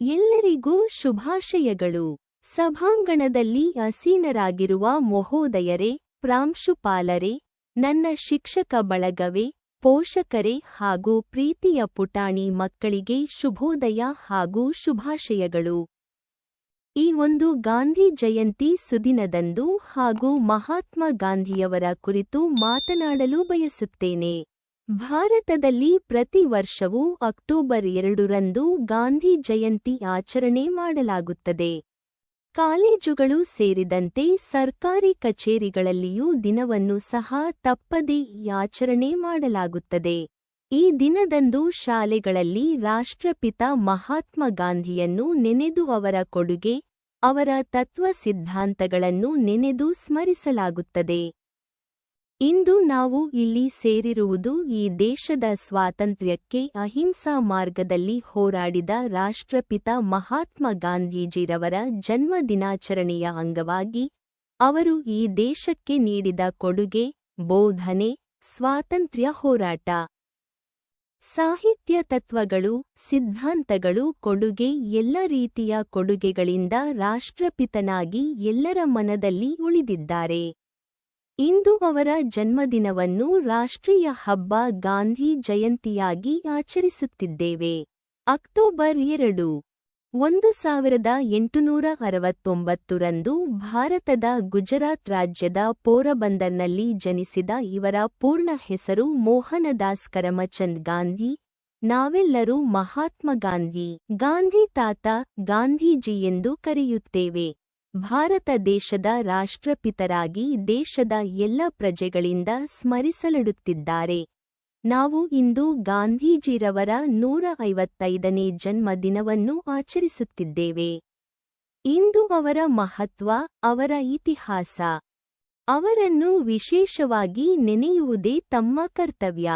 ಎಲ್ಲರಿಗೂ ಶುಭಾಶಯಗಳು. ಸಭಾಂಗಣದಲ್ಲಿ ಅಸೀನರಾಗಿರುವ ಮಹೋದಯರೇ, ಪ್ರಾಂಶುಪಾಲರೇ, ನನ್ನ ಶಿಕ್ಷಕ ಬಳಗವೇ, ಪೋಷಕರೇ ಹಾಗೂ ಪ್ರೀತಿಯ ಪುಟಾಣಿ ಮಕ್ಕಳಿಗೆ ಶುಭೋದಯ ಹಾಗೂ ಶುಭಾಶಯಗಳು. ಈ ಒಂದು ಗಾಂಧಿ ಜಯಂತಿ ಸುದಿನದಂದು ಹಾಗೂ ಮಹಾತ್ಮ ಗಾಂಧಿಯವರ ಕುರಿತು ಮಾತನಾಡಲು ಬಯಸುತ್ತೇನೆ. ಭಾರತದಲ್ಲಿ ಪ್ರತಿ ವರ್ಷವೂ ಅಕ್ಟೋಬರ್ ಎರಡರಂದು ಗಾಂಧಿ ಜಯಂತಿ ಆಚರಣೆ ಮಾಡಲಾಗುತ್ತದೆ. ಕಾಲೇಜುಗಳು ಸೇರಿದಂತೆ ಸರ್ಕಾರಿ ಕಚೇರಿಗಳಲ್ಲಿಯೂ ದಿನವನ್ನು ಸಹ ತಪ್ಪದೇ ಆಚರಣೆ ಮಾಡಲಾಗುತ್ತದೆ. ಈ ದಿನದಂದು ಶಾಲೆಗಳಲ್ಲಿ ರಾಷ್ಟ್ರಪಿತ ಮಹಾತ್ಮ ಗಾಂಧಿಯನ್ನು ನೆನೆದು ಅವರ ಕೊಡುಗೆ, ಅವರ ತತ್ವ ಸಿದ್ಧಾಂತಗಳನ್ನು ನೆನೆದು ಸ್ಮರಿಸಲಾಗುತ್ತದೆ. ಇಂದು ನಾವು ಇಲ್ಲಿ ಸೇರಿರುವುದು ಈ ದೇಶದ ಸ್ವಾತಂತ್ರ್ಯಕ್ಕೆ ಅಹಿಂಸಾ ಮಾರ್ಗದಲ್ಲಿ ಹೋರಾಡಿದ ರಾಷ್ಟ್ರಪಿತ ಮಹಾತ್ಮ ಗಾಂಧೀಜಿರವರ ಜನ್ಮ ದಿನಾಚರಣೆಯ ಅಂಗವಾಗಿ, ಅವರು ಈ ದೇಶಕ್ಕೆ ನೀಡಿದ ಕೊಡುಗೆ, ಬೋಧನೆ, ಸ್ವಾತಂತ್ರ್ಯ ಹೋರಾಟ. ಸಾಹಿತ್ಯ ತತ್ವಗಳು, ಸಿದ್ಧಾಂತಗಳು, ಕೊಡುಗೆ ಎಲ್ಲ ರೀತಿಯ ಕೊಡುಗೆಗಳಿಂದ ರಾಷ್ಟ್ರಪಿತನಾಗಿ ಎಲ್ಲರ ಮನದಲ್ಲಿ ಉಳಿದಿದ್ದಾರೆ. ಇಂದು ಅವರ ಜನ್ಮದಿನವನ್ನು ರಾಷ್ಟ್ರೀಯ ಹಬ್ಬ ಗಾಂಧಿ ಜಯಂತಿಯಾಗಿ ಆಚರಿಸುತ್ತಿದ್ದೇವೆ. ಅಕ್ಟೋಬರ್ ಎರಡು, ಒಂದು ಸಾವಿರದ ಎಂಟುನೂರ ಅರವತ್ತೊಂಬತ್ತರಂದು ಭಾರತದ ಗುಜರಾತ್ ರಾಜ್ಯದ ಪೋರಬಂದರ್ನಲ್ಲಿ ಜನಿಸಿದ ಇವರ ಪೂರ್ಣ ಹೆಸರು ಮೋಹನದಾಸ್ ಕರಮಚಂದ್ ಗಾಂಧಿ, ನಾವೆಲ್ಲರೂ ಮಹಾತ್ಮ ಗಾಂಧಿ ಗಾಂಧಿ ತಾತ ಗಾಂಧೀಜಿ ಎಂದು ಕರೆಯುತ್ತೇವೆ. ಭಾರತ ದೇಶದ ರಾಷ್ಟ್ರಪಿತರಾಗಿ ದೇಶದ ಎಲ್ಲ ಪ್ರಜೆಗಳಿಂದ ಸ್ಮರಿಸಲಿಡುತ್ತಿದ್ದಾರೆ. ನಾವು ಇಂದು ಗಾಂಧೀಜಿರವರ ನೂರ ಐವತ್ತೈದನೇ ಜನ್ಮದಿನವನ್ನು ಆಚರಿಸುತ್ತಿದ್ದೇವೆ. ಇಂದು ಅವರ ಮಹತ್ವ, ಅವರ ಇತಿಹಾಸ. ಅವರನ್ನು ವಿಶೇಷವಾಗಿ ನೆನೆಯುವುದೇ ತಮ್ಮ ಕರ್ತವ್ಯ.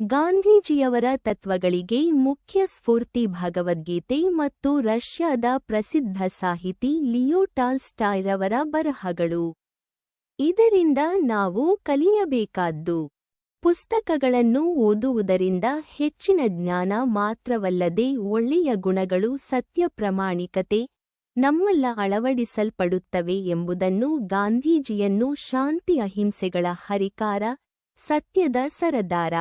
ಗಾಂಧೀಜಿಯವರ ತತ್ವಗಳಿಗೆ ಮುಖ್ಯ ಸ್ಫೂರ್ತಿ ಭಗವದ್ಗೀತೆ ಮತ್ತು ರಷ್ಯಾದ ಪ್ರಸಿದ್ಧ ಸಾಹಿತಿ ಲಿಯೋ ಟಾಲ್ಸ್ಟಾಯ್ರವರ ಬರಹಗಳು. ಇದರಿಂದ ನಾವು ಕಲಿಯಬೇಕಾದ್ದು ಪುಸ್ತಕಗಳನ್ನು ಓದುವುದರಿಂದ ಹೆಚ್ಚಿನ ಜ್ಞಾನ ಮಾತ್ರವಲ್ಲದೆ ಒಳ್ಳೆಯ ಗುಣಗಳು ಸತ್ಯ ಪ್ರಾಮಾಣಿಕತೆ ನಮ್ಮಲ್ಲ ಅಳವಡಿಸಲ್ಪಡುತ್ತವೆ ಎಂಬುದನ್ನು ಗಾಂಧೀಜಿಯನ್ನು ಶಾಂತಿ ಅಹಿಂಸೆಗಳ ಹರಿಕಾರ, ಸತ್ಯದ ಸರದಾರ.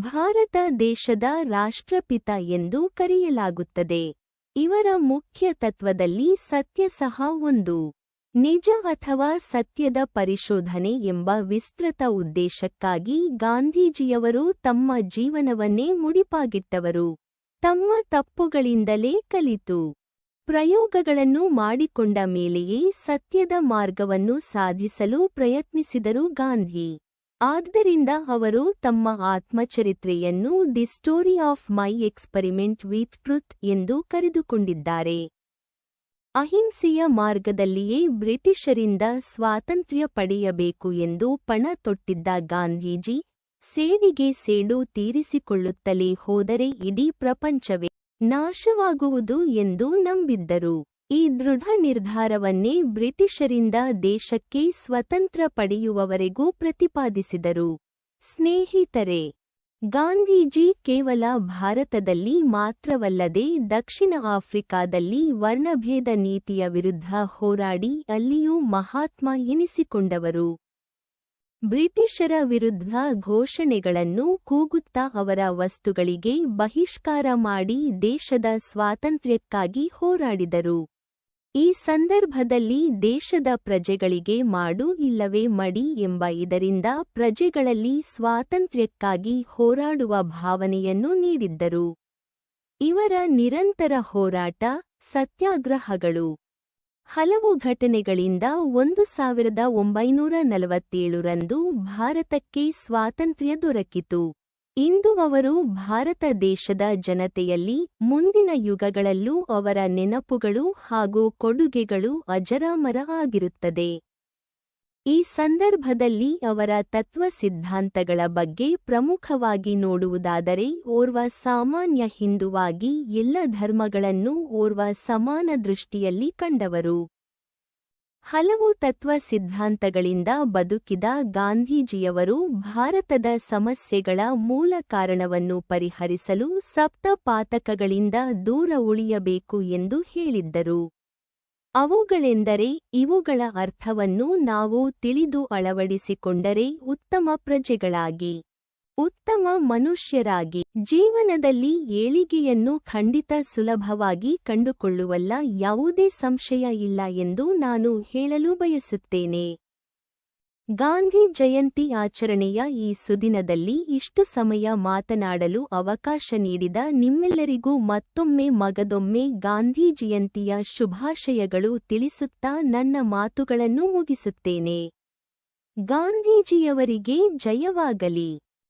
ಭಾರತ ದೇಶದ ರಾಷ್ಟ್ರಪಿತ ಎಂದು ಕರೆಯಲಾಗುತ್ತದೆ. ಇವರ ಮುಖ್ಯ ತತ್ವದಲ್ಲಿ ಸತ್ಯ ಸಹ ಒಂದು. ನಿಜ ಅಥವಾ ಸತ್ಯದ ಪರಿಶೋಧನೆ ಎಂಬ ವಿಸ್ತೃತ ಉದ್ದೇಶಕ್ಕಾಗಿ ಗಾಂಧೀಜಿಯವರು ತಮ್ಮ ಜೀವನವನ್ನೇ ಮುಡಿಪಾಗಿಟ್ಟವರು. ತಮ್ಮ ತಪ್ಪುಗಳಿಂದಲೇ ಕಲಿತು. ಪ್ರಯೋಗಗಳನ್ನು ಮಾಡಿಕೊಂಡ ಮೇಲೆಯೇ ಸತ್ಯದ ಮಾರ್ಗವನ್ನು ಸಾಧಿಸಲು ಪ್ರಯತ್ನಿಸಿದರು ಗಾಂಧಿ. ಆದ್ದರಿಂದ ಅವರು ತಮ್ಮ ಆತ್ಮಚರಿತ್ರೆಯನ್ನು the story of my experiment with truth ಎಂದು ಕರೆದುಕೊಂಡಿದ್ದಾರೆ. ಅಹಿಂಸೆಯ ಮಾರ್ಗದಲ್ಲಿಯೇ ಬ್ರಿಟಿಷರಿಂದ ಸ್ವಾತಂತ್ರ್ಯ ಪಡೆಯಬೇಕು ಎಂದು ಪಣ ತೊಟ್ಟಿದ್ದ ಗಾಂಧೀಜಿ, ಸೇಡಿಗೆ ಸೇಡು ತೀರಿಸಿಕೊಳ್ಳುತ್ತಲೇ ಹೋದರೆ ಇಡೀ ಪ್ರಪಂಚವೇ ನಾಶವಾಗುವುದು ಎಂದು ನಂಬಿದ್ದರು. ಈ ದೃಢ ನಿರ್ಧಾರವನ್ನೇ ಬ್ರಿಟಿಷರಿಂದ ದೇಶಕ್ಕೆ ಸ್ವತಂತ್ರ ಪಡೆಯುವವರೆಗೂ ಪ್ರತಿಪಾದಿಸಿದರು. ಸ್ನೇಹಿತರೆ, ಗಾಂಧೀಜಿ ಕೇವಲ ಭಾರತದಲ್ಲಿ ಮಾತ್ರವಲ್ಲದೆ ದಕ್ಷಿಣ ಆಫ್ರಿಕಾದಲ್ಲಿ ವರ್ಣಭೇದ ನೀತಿಯ ವಿರುದ್ಧ ಹೋರಾಡಿ ಅಲ್ಲಿಯೂ ಮಹಾತ್ಮ ಎನಿಸಿಕೊಂಡವರು. ಬ್ರಿಟಿಷರ ವಿರುದ್ಧ ಘೋಷಣೆಗಳನ್ನು ಕೂಗುತ್ತಾ ಅವರ ವಸ್ತುಗಳಿಗೆ ಬಹಿಷ್ಕಾರ ಮಾಡಿ ದೇಶದ ಸ್ವಾತಂತ್ರ್ಯಕ್ಕಾಗಿ ಹೋರಾಡಿದರು. ಈ ಸಂದರ್ಭದಲ್ಲಿ ದೇಶದ ಪ್ರಜೆಗಳಿಗೆ ಮಾಡು ಇಲ್ಲವೇ ಮಡಿ ಎಂಬ ಇದರಿಂದ ಪ್ರಜೆಗಳಲ್ಲಿ ಸ್ವಾತಂತ್ರ್ಯಕ್ಕಾಗಿ ಹೋರಾಡುವ ಭಾವನೆಯನ್ನು ನೀಡಿದ್ದರು. ಇವರ ನಿರಂತರ ಹೋರಾಟ, ಸತ್ಯಾಗ್ರಹಗಳು. ಹಲವು ಘಟನೆಗಳಿಂದ ಒಂದು ಸಾವಿರದ ಒಂಬೈನೂರ ನಲವತ್ತೇಳರಂದು ಭಾರತಕ್ಕೆ ಸ್ವಾತಂತ್ರ್ಯ ದೊರಕಿತು. ಇಂದು ಅವರು ಭಾರತ ದೇಶದ ಜನತೆಯಲ್ಲಿ ಮುಂದಿನ ಯುಗಗಳಲ್ಲೂ ಅವರ ನೆನಪುಗಳು ಹಾಗೂ ಕೊಡುಗೆಗಳು ಅಜರಾಮರ ಆಗಿರುತ್ತದೆ. ಈ ಸಂದರ್ಭದಲ್ಲಿ ಅವರ ತತ್ವ ಸಿದ್ಧಾಂತಗಳ ಬಗ್ಗೆ ಪ್ರಮುಖವಾಗಿ ನೋಡುವುದಾದರೆ ಓರ್ವ ಸಾಮಾನ್ಯ ಹಿಂದುವಾಗಿ ಎಲ್ಲ ಧರ್ಮಗಳನ್ನು ಓರ್ವ ಸಮಾನ ದೃಷ್ಟಿಯಲ್ಲಿ ಕಂಡವರು. ಹಲವು ತತ್ವ ಸಿದ್ಧಾಂತಗಳಿಂದ ಬದುಕಿದ ಗಾಂಧೀಜಿಯವರು ಭಾರತದ ಸಮಸ್ಯೆಗಳ ಮೂಲ ಕಾರಣವನ್ನು ಪರಿಹರಿಸಲು ಸಪ್ತಪಾತಕಗಳಿಂದ ದೂರ ಉಳಿಯಬೇಕು ಎಂದು ಹೇಳಿದ್ದರು. ಅವುಗಳೆಂದರೆ ಇವುಗಳ ಅರ್ಥವನ್ನು ನಾವು ತಿಳಿದು ಅಳವಡಿಸಿಕೊಂಡರೆ ಉತ್ತಮ ಪ್ರಜೆಗಳಾಗಿ. ಉತ್ತಮ ಮನುಷ್ಯರಾಗಿ, ಜೀವನದಲ್ಲಿ ಏಳಿಗೆಯನ್ನು ಖಂಡಿತ ಸುಲಭವಾಗಿ ಕಂಡುಕೊಳ್ಳುವಲ್ಲ, ಯಾವುದೇ ಸಂಶಯ ಇಲ್ಲ ಎಂದು ನಾನು ಹೇಳಲು ಬಯಸುತ್ತೇನೆ. ಗಾಂಧಿ ಜಯಂತಿ ಆಚರಣೆಯ ಈ ಸುದಿನದಲ್ಲಿ ಇಷ್ಟು ಸಮಯ ಮಾತನಾಡಲು ಅವಕಾಶ ನೀಡಿದ ನಿಮ್ಮೆಲ್ಲರಿಗೂ ಮತ್ತೊಮ್ಮೆ ಮಗದೊಮ್ಮೆ ಗಾಂಧಿ ಜಯಂತಿಯ ಶುಭಾಶಯಗಳು ತಿಳಿಸುತ್ತಾ ನನ್ನ ಮಾತುಗಳನ್ನು ಮುಗಿಸುತ್ತೇನೆ. ಗಾಂಧೀಜಿಯವರಿಗೆ ಜಯವಾಗಲಿ.